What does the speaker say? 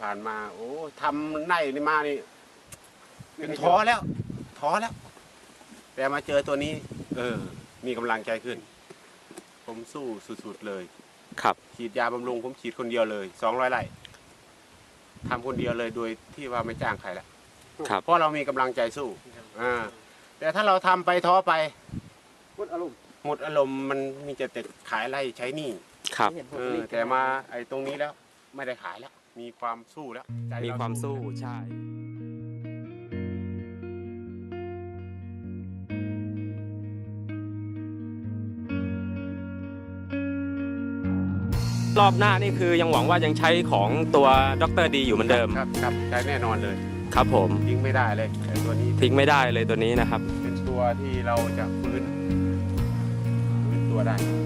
ผ่านมาโอ้ทำไร่นี่มานี่เป็นท้อแล้วท้อแล้ว แต่มาเจอตัวนี้ เออ มีกำลังใจขึ้น ผมสู้สุดๆเลยครับ ฉีดยาบำรุงผมฉีดคนเดียวเลยสองร้อยไร่ทำคนเดียวเลยโดยที่ว่าไม่จ้างใครละครับ เพราะเรามีกำลังใจสู้อ่าแต่ถ้าเราทำไปท้อไปพุทธอารมณ์หมดอารมณ์มันมีแต่แต่ขายไร่ใช้หนี้ครับเห็นผลเอผอลิตแต่มาไอ้ตรงนี้แล้ว ไม่ได้ขายแล้ว มีความสู้แล้วใจเรมีความสู้ใช่ รอบหน้านี่คือยังหวังว่ายังใช้ของตัวดรดีอยู่เหมือนเดิมครับครับใช้แน่นอนเลยครับผมทิ้งไม่ได้เลยไอ้ตัวนี้ทิ้งไม่ได้เลยตัวนี้นะครับ เป็นตัวที่เราจะฟื้นฟื้นตัวได้อ